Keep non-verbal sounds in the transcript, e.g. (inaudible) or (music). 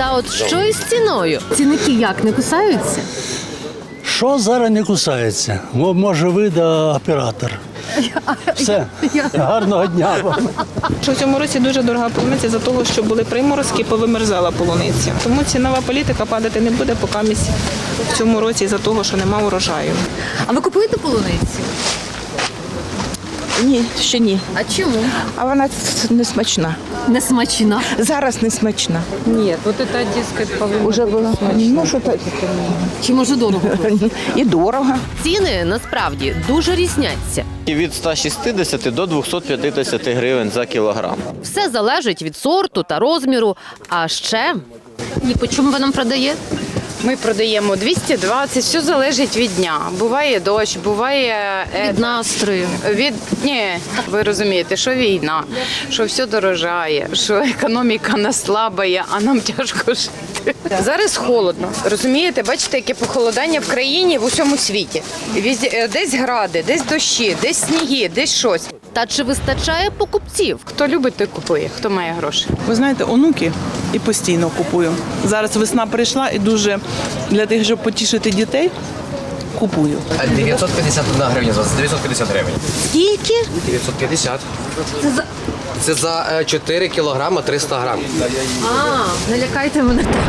Та от що із ціною? Цінники як не кусаються? Що зараз не кусається? Мо- Може ви да оператор. Все. Гарного дня вам. Що в цьому році дуже дорога полуниця за того, що були приморозки, повимерзала полуниця. Тому цінова політика падати не буде, поки місць в цьому році за того, що нема урожаю. А ви купуєте полуницю? Ні, ще ні. А чому? А вона не смачна. Не смачна. Зараз не смачна. Нет, вот это, дескать, повинно Уже була ну, що так. Чи може дорого? (laughs) і дорого. Ціни насправді дуже різняться. І від 160 до 250 гривень за кілограм. Все залежить від сорту та розміру. А ще і по чому ви нам продаєте? Ми продаємо 220, все залежить від дня. Буває дощ, буває е, Від настрою. від ні, ви розумієте, що війна, що все дорожає, що економіка нас слабає, а нам тяжко жити. Зараз холодно. Розумієте, бачите, яке похолодання в країні в усьому світі. Е, Десь гради, десь дощі, десь сніги, десь щось. Та чи вистачає покупців? Хто любить, той купує, хто має гроші. Ви знаєте, онуки і постійно купую. Зараз весна прийшла і дуже для тих, щоб потішити дітей, купую. 951 гривня, з вас 950 гривень. Скільки? 950. Це за, 4 кілограми 300 грам. А, не лякайте мене так.